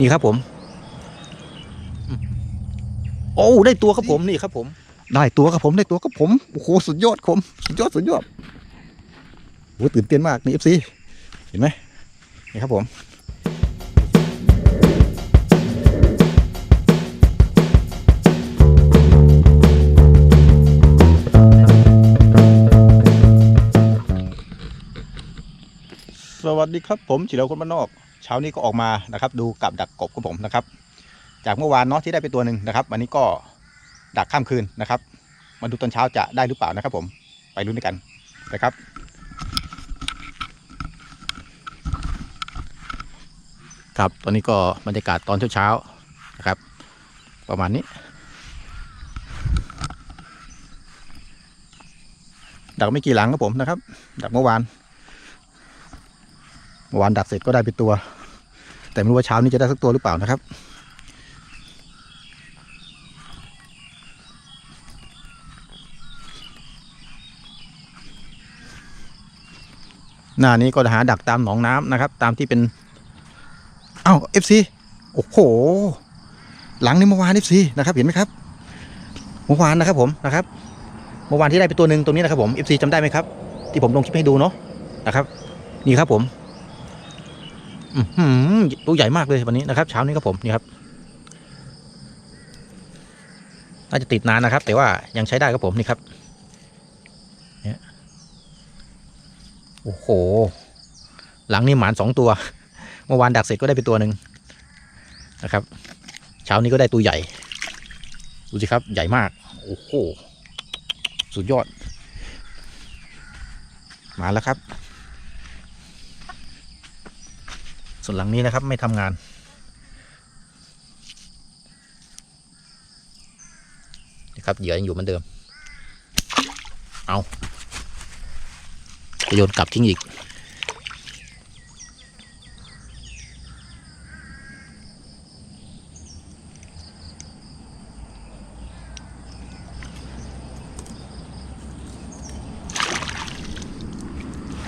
นี่ครับผม โอ้ได้ตัวครับผมนี่ครับผม ได้ตัวครับผมได้ตัวครับผมโอ้โหสุดยอดผมสุดยอดสุดยอดโอ้ตื่นเต้นมากนี่เอฟซีเห็นไหมนี่ครับผมสวัสดีครับผมจิรวคนบ้านนอก เช้านี้ก็ออกมานะครับดูกับดักกบของผมนะครับ จากเมื่อวานเนาะที่ได้ไปตัวหนึ่งนะครับวันนี้ก็ดักข้ามคืนนะครับ มาดูตอนเช้าจะได้หรือเปล่านะครับ ผมไปลุ้นด้วยกันนะครับครับตอนนี้ก็บรรยากาศตอนเช้าๆนะครับ ประมาณนี้ ดักไม่กี่หลังครับผมนะครับ ดักเมื่อวาน เมื่อวานดักเสร็จก็ได้ไปตัว แต่ไม่รู้ว่าเช้านี้จะได้สักตัวหรือเปล่านะครับ หน้านี้ก็หาดักตามหนองน้ำนะครับ ตามที่เป็น เอ้าเอฟซีโอ้โห หลังนี้เมื่อวานเอฟซีนะครับ เห็นไหมครับ เมื่อวานนะครับ ผมนะครับ เมื่อวานที่ได้ไปตัวหนึ่งตรงนี้นะครับผมเอฟซีจำได้ไหมครับ ที่ผมลงคลิปให้ดูเนาะนะครับ นี่ครับผม ตัวใหญ่มากเลยวันนี้นะครับ เช้านี้ครับผมนี่ครับน่าจะติดนานนะครับ แต่ว่ายังใช้ได้ครับผมนี่ครับเนี่ยโอ้โห หลังนี้หมานสองตัว เมื่อวานดักเสร็จก็ได้ไปตัวหนึ่งนะครับ เช้านี้ก็ได้ตัวใหญ่ ดูสิครับใหญ่มาก โอ้โห สุดยอด มาแล้วครับ ส่วนหลังนี้นะครับไม่ทำงาน นะครับเหยื่อยังอยู่เหมือนเดิม เอาจะโยนกลับทิ้งอีก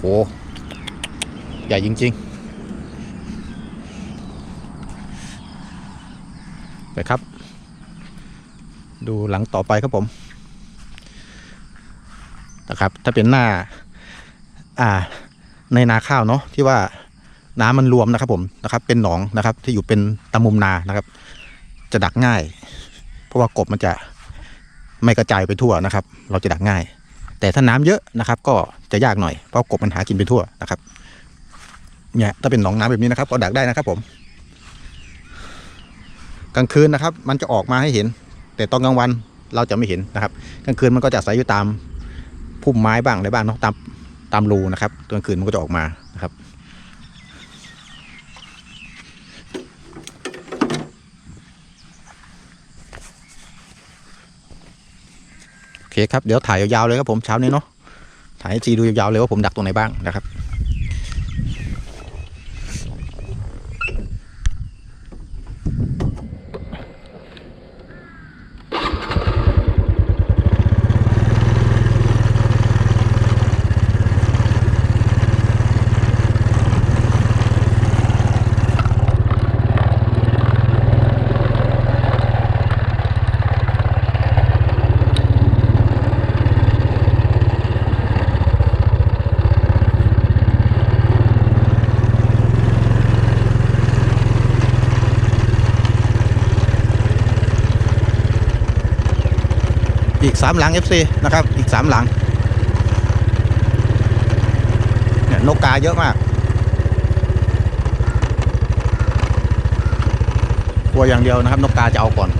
โอ้ใหญ่จริง ๆ ไปครับ ดูหลังต่อไปครับผม นะครับ ถ้าเป็นหน้า อ่า ในนาข้าวเนาะที่ว่าน้ำมันรวมนะครับผมนะครับ เป็นหนองนะครับ ที่อยู่เป็นตะมุมนานะครับ จะดักง่าย เพราะว่ากบมันจะไม่กระจายไปทั่วนะครับ เราจะดักง่าย แต่ถ้าน้ำเยอะนะครับ ก็จะยากหน่อยเพราะกบมันหากินไปทั่วนะครับเนี่ยถ้าเป็นหนองน้ำแบบนี้นะครับ ก็ดักได้นะครับผม กลางคืนนะครับ มันจะออกมาให้เห็น แต่ตอนกลางวันเราจะไม่เห็นนะครับ กลางคืนมันก็จะอาศัยอยู่ตามพุ่มไม้บ้างอะไรบ้างเนาะตามตามรูนะครับตอนกลางคืนมันก็จะออกมานะครับโอเคครับเดี๋ยวถ่ายยาวๆเลยครับผมเช้านี้เนาะถ่ายให้จีดูยาวๆเลยว่าผมดักตรงไหนบ้างนะครับ กสามหลัง FC นะครับ อีกสามหลังเนี่ยนกกาเยอะมาก กลัวอย่างเดียวนะครับ นกกาจะเอาก่อน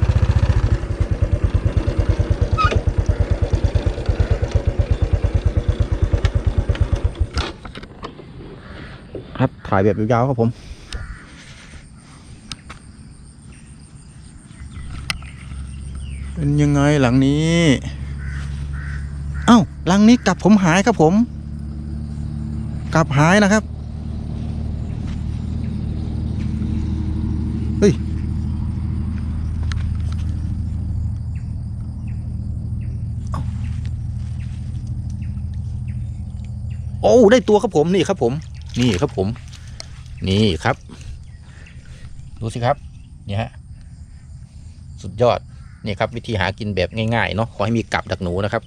ครับ ถ่ายแบบยาวๆครับผม เป็นยังไงหลังนี้ เอ้าหลังนี้กลับผมหายครับผม กลับหายนะครับ เฮ้ย โอ้ ได้ตัวครับผมนี่ครับผม นี่ครับผม นี่ครับ ดูสิครับ เนี่ยฮะ สุดยอด นี่ครับวิธีหากินแบบง่ายๆเนาะขอให้มีกับดักหนูนะครับ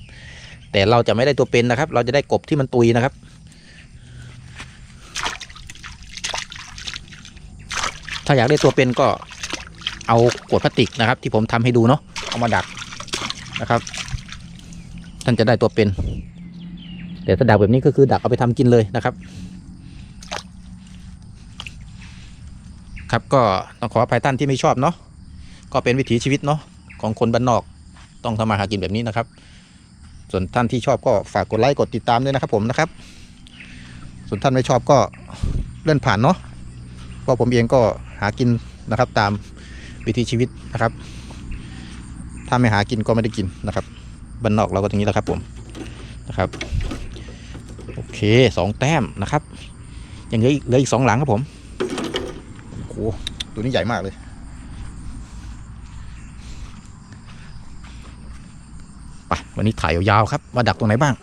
แต่เราจะไม่ได้ตัวเป็นนะครับ เราจะได้กบที่มันตุยนะครับถ้าอยากได้ตัวเป็นก็เอาขวดพลาสติกนะครับ ที่ผมทำให้ดูเนาะเอามาดักนะครับ ท่านจะได้ตัวเป็น แต่ถ้าดักแบบนี้ก็คือดักเอาไปทำกินเลยนะครับ ครับก็ต้องขออภัยท่านที่ไม่ชอบเนาะก็เป็นวิถีชีวิตเนาะ ของคนบ้านนอก ต้องทำมาหากินแบบนี้นะครับ ส่วนท่านที่ชอบก็ฝากกดไลค์กดติดตามด้วยนะครับผมนะครับ ส่วนท่านไม่ชอบก็เลื่อนผ่านเนาะเพราะผมเองก็หากินนะครับตามวิถีชีวิตนะครับ ถ้าไม่หากินก็ไม่ได้กินนะครับบ้านนอกเราก็อย่างนี้แหละครับผมนะครับโอเคสองแต้มนะครับยังเหลืออีกเหลืออีกสองหลังครับผมโอ้โหตัวนี้ใหญ่มากเลย ไป วันนี้ถ่ายยาวๆครับว่าดักตรงไหนบ้าง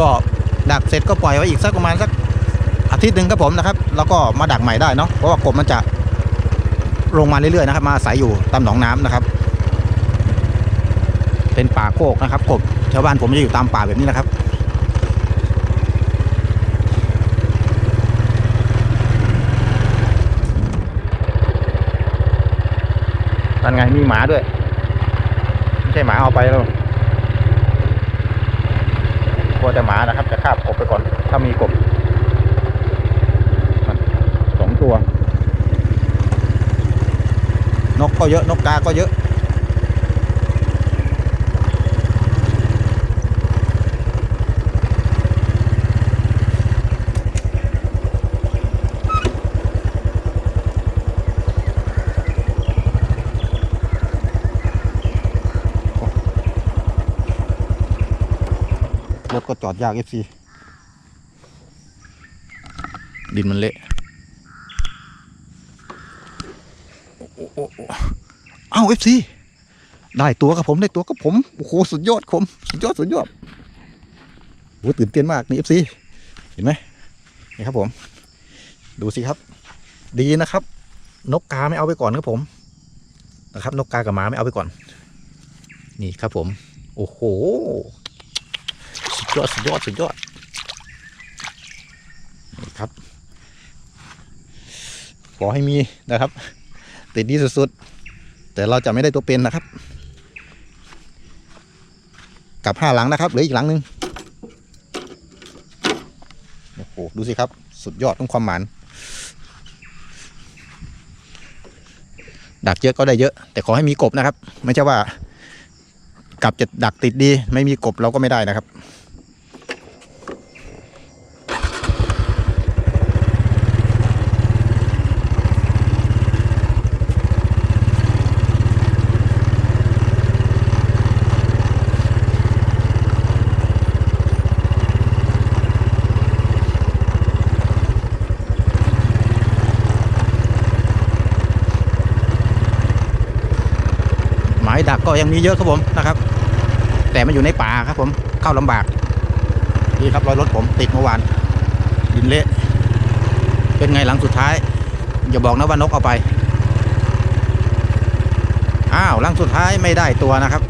ก็ดักเสร็จก็ปล่อยไว้อีกสักประมาณสักอาทิตย์หนึ่งครับผมนะครับ แล้วก็มาดักใหม่ได้เนาะเพราะว่ากบมันจะลงมาเรื่อยๆนะครับ มาอาศัยอยู่ตามหนองน้ำนะครับ เป็นป่าโคกนะครับกบชาวบ้านผมจะอยู่ตามป่าแบบนี้นะครับ นั่นไงมีหมาด้วย ไม่ใช่หมาเอาไปแล้วกลัวแต่หมานะครับ จะคาบกบไปก่อน ถ้ามีกบสองตัวนกก็เยอะ นกกาก็เยอะ ก็จอดยากเอฟซีดินมันเละโอ้โอ้โอ้โอ้เอ้าเอฟซีได้ตัวกับผมได้ตัวกับผม โอ้โห สุดยอดผม สุดยอด สุดยอดโอ้ตื่นเต้นมาก นี่เอฟซีเห็นไหมนี่ครับผม ดูสิครับ ดีนะครับ นกกาไม่เอาไปก่อนครับผม นะครับ นกกากับหมาไม่เอาไปก่อน นี่ครับผม โอ้โหสุด ยอดสุดยอดสุดยอดนี่ครับ ขอให้มีนะครับ ติดดีสุดๆ แต่เราจะไม่ได้ตัวเป็นนะครับ กลับห้าหลังนะครับเหลืออีกหลังหนึ่งโอ้โหดูสิครับ สุดยอดต้องความหมานดักเยอะก็ได้เยอะ แต่ขอให้มีกบนะครับ ไม่ใช่ว่า กลับจะดักติดดี ไม่มีกบเราก็ไม่ได้นะครับ ก็ยังมีเยอะครับผมนะครับ แต่มันอยู่ในป่าครับผมเข้าลำบากนี่ครับรอยรถผมติดเมื่อวานดินเละ เป็นไงหลังสุดท้าย อย่าบอกนะว่านกเอาไป อ้าวหลังสุดท้ายไม่ได้ตัวนะครับ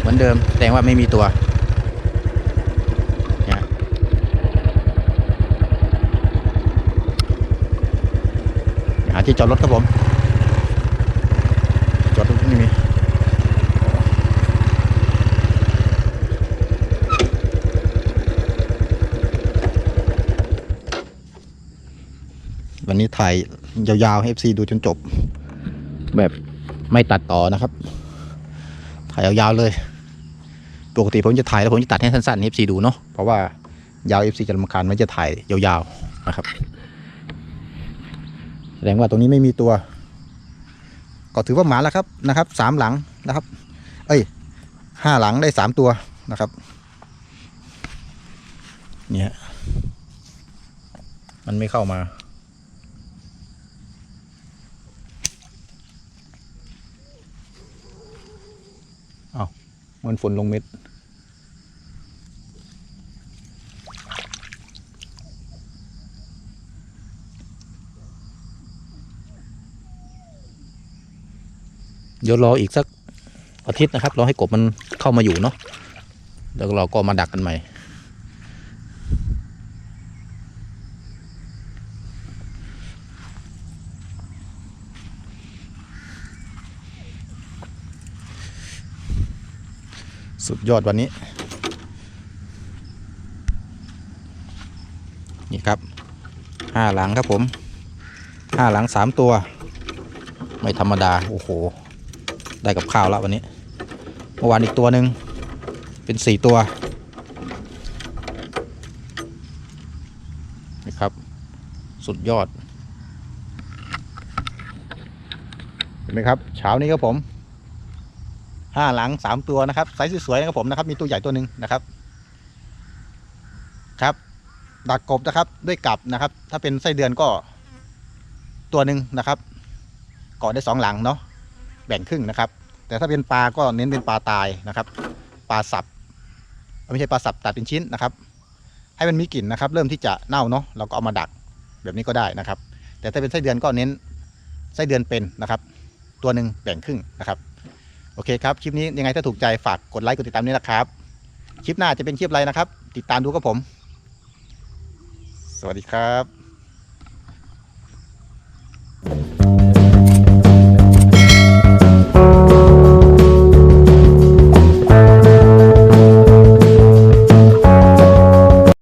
เหมือนเดิมแสดงว่าไม่มีตัวหาที่จอดรถครับผม จอดตรงนี้มีวันนี้ถ่ายยาวๆให้ FC ดูจนจบ แบบไม่ตัดต่อนะครับ ถ่ายยาวๆเลย ปกติผมจะถ่ายแล้วผมจะตัดให้สั้นๆให้ FC ดูเนาะเพราะว่ายาว FC จะรำคาญมันจะถ่ายยาวๆนะครับแสดงว่าตรงนี้ไม่มีตัว็ถือว่าหมาแล้วครับนะครับสามหลังนะครับ เอ้ยห้าหลังได้สามตัวนะครับเนี่ยมันไม่เข้ามาเอามันฝนลงเม็ด ดี๋ยวรออีกสักอาทิตย์นะครับ รอให้กบมันเข้ามาอยู่เนาะแล้วเราก็มาดักกันใหม่ สุดยอดวันนี้ นี่ครับห้าหลังครับผมห้าหลังสามตัว ไม่ธรรมดา โอ้โห ได้กับข้าวแล้ววันนี้ เมื่อวานอีกตัวหนึ่งเป็นสี่ตัวนี่ครับ สุดยอด เห็นไหมครับ เช้านี้ครับผมห้าหลังสามตัวนะครับไซส์สวยๆนะครับผมนะครับ มีตัวใหญ่ตัวหนึ่งนะครับ ครับ ดักกบนะครับด้วยกับนะครับ ถ้าเป็นไส้เดือนก็ตัวหนึ่งนะครับกาะได้สองหลังเนาะ แบ่งครึ่งนะครับ แต่ถ้าเป็นปลาก็เน้นเป็นปลาตายนะครับ ปลาสับไม่ใช่ปลาสับตัดเป็นชิ้นนะครับ ให้มันมีกลิ่นนะครับ เริ่มที่จะเน่าเนาะเราก็เอามาดักแบบนี้ก็ได้นะครับ แต่ถ้าเป็นไส้เดือนก็เน้นไส้เดือนเป็นนะครับ ตัวหนึ่งแบ่งครึ่งนะครับโอเคครับ คลิปนี้ยังไงถ้าถูกใจฝากกดไลค์กดติดตามด้วยนะครับ คลิปหน้าจะเป็นคลิปอะไรนะครับ ติดตามดูกับผม สวัสดีครับ